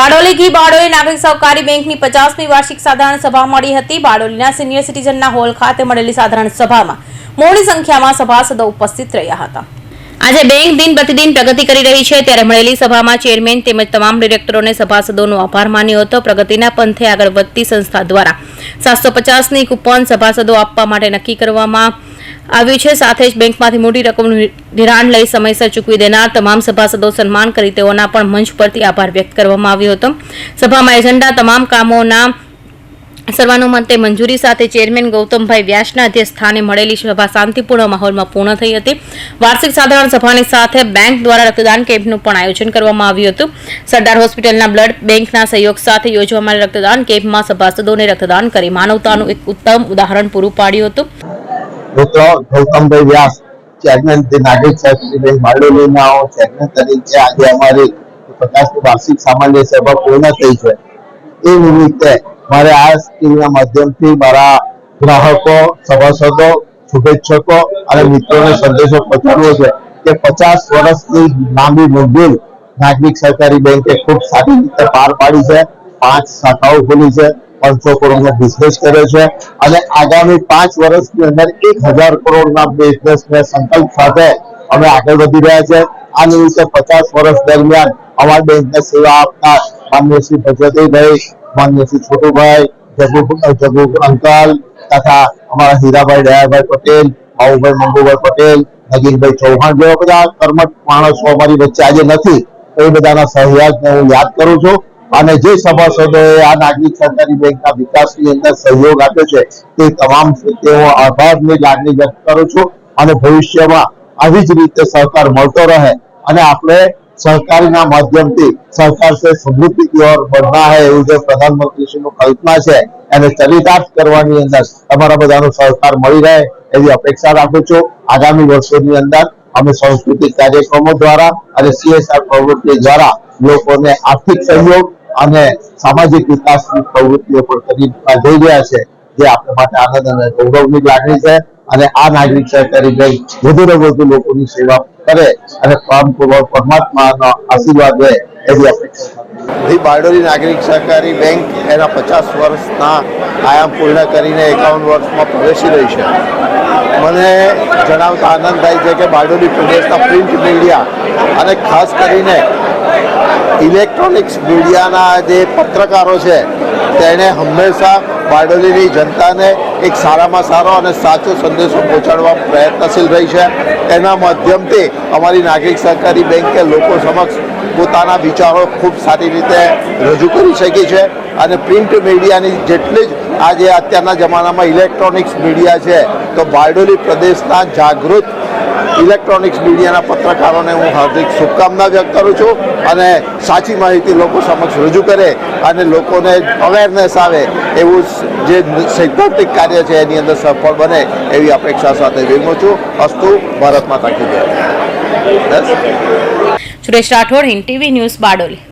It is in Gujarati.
બારડોલી ઘી બારડોલી નાગરિક સહકારી બેંકની પચાસમી વાર્ષિક સાધારણ સભા મળી હતી. બારડોલીના સિનિયર સિટીઝનના હોલ ખાતે મળેલી સાધારણ સભામાં મોટી સંખ્યામાં સભાસદો ઉપસ્થિત રહ્યા હતા. આજે બેંક દિન પ્રતિદિન પ્રગતિ કરી રહી છે. ત્યારે મળેલી સભામાં ચેરમેન તેમજ તમામ ડિરેક્ટરોને સભાસદોનો આભાર માન્યો હતો. પ્રગતિના પંથે આગળ વધતી સંસ્થા દ્વારા સાતસો પચાસની કૂપન સભાસદો આપવા માટે નક્કી કરવામાં આવ્યું છે. સાથે જ બેંકમાંથી મોટી રકમનું ધિરાણ લઈ સમયસર ચૂકવી દેનાર તમામ સભાસદો સન્માન કરી તેઓના પણ મંચ પરથી આભાર વ્યક્ત કરવામાં આવ્યો હતો. સભામાં એજન્ડા તમામ કામોના સર્વાનુમતે મંજૂરી સાથે ચેરમેન ગૌતમભાઈ વ્યાસના અધ્યક્ષસ્થાને મળેલી સભા શાંતિપૂર્ણ માહોલમાં પૂર્ણ થઈ હતી. વાર્ષિક સાધારણ સભાની સાથે બેંક દ્વારા રક્તદાન કેમ્પનું પણ આયોજન કરવામાં આવ્યું હતું. સરદાર હોસ્પિટલના બ્લડ બેંકના સહયોગ સાથે યોજવામાં રક્તદાન કેમ્પમાં સભાસદોને રક્તદાન કરી માનવતાનું એક ઉત્તમ ઉદાહરણ પૂરું પાડ્યું હતું. મિત્રો ગૌતમભાઈ વ્યાસ ચેરમેન ધી નાગરિક સહકારી બેંક બારડોલીના ચેરમેન તરીકે આજે અમારી પચાસની વાર્ષિક સામાન્ય સભા પૂર્ણ થઈ છે. એ નિમિત્તે મારે આ સ્કીમના માધ્યમથી મારા ગ્રાહકો, સભાસદો, શુભેચ્છકો અને મિત્રોને સંદેશો પહોંચાડવો છે કે પચાસ વર્ષની લાંબી મંજૂર નાગરિક સહકારી બેંકે ખૂબ સારી રીતે પાર પાડી છે, પાંચ શાખાઓ ખોલી છે પાંચસો કરોડનો બિઝનેસ કર્યો છે અને આગામી પાંચ વર્ષની અંદર એક હજાર કરોડના બિઝનેસને સંકલ્પ સાથે અમે આગળ વધી રહ્યા છે. આ નિમિત્તે પચાસ વર્ષ દરમિયાન અમારી બેંકને સેવા આપનાર માન્ય શ્રી ભગવતીભાઈ માન્ય શ્રી છોટુભાઈ જગુ જગુ અંકલ તથા અમારા હીરાભાઈ દયાભાઈ પટેલ, બાબુભાઈ મંગુભાઈ પટેલ નગીરભાઈ ચૌહાણ જેવા બધા કર્મઠ માણસો અમારી વચ્ચે આજે નથી. એ બધાના સહયોગને હું યાદ કરું છું. અને જે સભાસદોએ આ નાગરિક સહકારી બેંકના વિકાસની અંદર સહયોગ આપ્યો છે, તે તમામ તેઓ આભારની લાગણી વ્યક્ત કરું છું અને ભવિષ્યમાં આવી જ રીતે સહકાર મળતો રહે અને આપણે સહકારીના માધ્યમથી સહકાર સે સમૃદ્ધિ કી ઓર બઢના હે એવું જે પ્રધાનમંત્રીશ્રીનું કલ્પના છે, એને ચરિતાર્થ કરવાની અંદર તમારા બધાનો સહકાર મળી રહે એવી અપેક્ષા રાખું છું. આગામી વર્ષોની અંદર અમે સાંસ્કૃતિક કાર્યક્રમો દ્વારા અને સીએસઆર પ્રવૃત્તિ દ્વારા લોકોને આર્થિક સહયોગ અને સામાજિક વિકાસની પ્રવૃત્તિઓ પણ કરી જઈ રહ્યા છે જે આપણા માટે આનંદ અને ગૌરવની લાગણી છે. અને આ નાગરિક સહકારી બેંક વધુ ને વધુ લોકોની સેવા કરે અને પરમપૂર્વક પરમાત્માનો આશીર્વાદ લે એવી અપેક્ષા બારડોલી નાગરિક સહકારી બેંક એના પચાસ વર્ષના આયામ પૂર્ણ કરીને એકાવન વર્ષમાં પ્રવેશી રહી છે. મને જણાવતા આનંદ થાય છે કે બારડોલી પ્રદેશના પ્રિન્ટ મીડિયા અને ખાસ કરીને ઇલેક્ટ્રોનિક્સ મીડિયાના જે પત્રકારો છે, તેણે હંમેશા બારડોલીની જનતાને એક સારામાં સારો અને સાચો સંદેશો પહોંચાડવા પ્રયત્નશીલ રહી છે. એના માધ્યમથી અમારી નાગરિક સહકારી બેંકે લોકો સમક્ષ પોતાના વિચારો ખૂબ સારી રીતે રજૂ કરી શકી છે અને પ્રિન્ટ મીડિયાની જેટલી જ આજે અત્યારના જમાનામાં ઇલેક્ટ્રોનિક્સ મીડિયા છે. તો બારડોલી પ્રદેશના જાગૃત ઇલેક્ટ્રોનિક્સ મીડિયાના પત્રકારોને હું હાર્દિક શુભકામના વ્યક્ત કરું છું અને સાચી માહિતી લોકો સમક્ષ રજૂ કરે અને લોકોને અવેરનેસ આવે એવું જે સૈદ્ધાંતિક કાર્ય છે એની અંદર સફળ બને એવી અપેક્ષા સાથે વિમો છું. અસ્તુ ભારતમાં તાકી બસ સુરેશ રાઠોડ, હિન્દ ટીવી ન્યૂઝ બારડોલી.